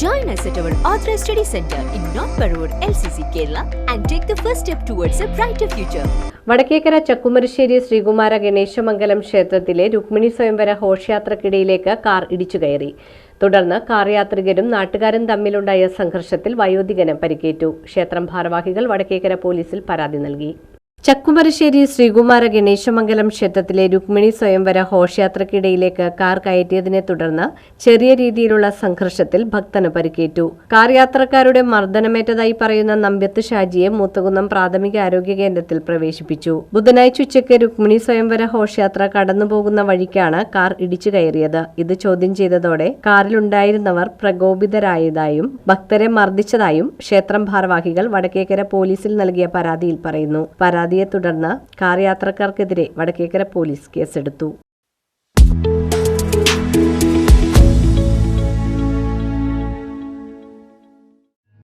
Join us at our Authorized Study Center in North Parur, LCC, Kerala, and take the first step towards a brighter future. Vadakkekara Chakkumarassery Sreekumara Ganeshamangalam ക്ഷേത്രത്തിലെ രുക്മിണി സ്വയംവര ഘോഷയാത്രക്കിടയിലേക്ക് car ഇടിച്ചു കയറി. തുടർന്ന് car യാത്രികരും നാട്ടുകാരും തമ്മിലുണ്ടായ സംഘർഷത്തിൽ വയോധികന് പരിക്കേറ്റു. ക്ഷേത്രം ഭാരവാഹികൾ വടക്കേക്കര പോലീസിൽ പരാതി നൽകി. ചക്കുമരശ്ശേരി ശ്രീകുമാര ഗണേശമംഗലം ക്ഷേത്രത്തിലെ രുക്മിണി സ്വയംവര ഘോഷയാത്രക്കിടയിലേക്ക് കാർ കയറ്റിയതിനെ തുടർന്ന് ചെറിയ രീതിയിലുള്ള സംഘർഷത്തിൽ ഭക്തന് പരിക്കേറ്റു. കാർ യാത്രക്കാരുടെ മർദ്ദനമേറ്റതായി പറയുന്ന നമ്പ്യത്ത് ഷാജിയെ മൂത്തകുന്നം പ്രാഥമിക ആരോഗ്യ കേന്ദ്രത്തിൽ പ്രവേശിപ്പിച്ചു. ബുധനാഴ്ച ഉച്ചയ്ക്ക് രുക്മിണി സ്വയംവര ഘോഷയാത്ര കടന്നുപോകുന്ന വഴിക്കാണ് കാർ ഇടിച്ചു കയറിയത്. ഇത് ചോദ്യം ചെയ്തതോടെ കാറിലുണ്ടായിരുന്നവർ പ്രകോപിതരായതായും ഭക്തരെ മർദ്ദിച്ചതായും ക്ഷേത്രം ഭാരവാഹികൾ വടക്കേക്കര പോലീസിൽ നൽകിയ പരാതിയിൽ പറയുന്നു. പരാതിയെ തുടർന്ന് കാർ യാത്രക്കാർക്കെതിരെ വടക്കേക്കര പോലീസ് കേസെടുത്തു.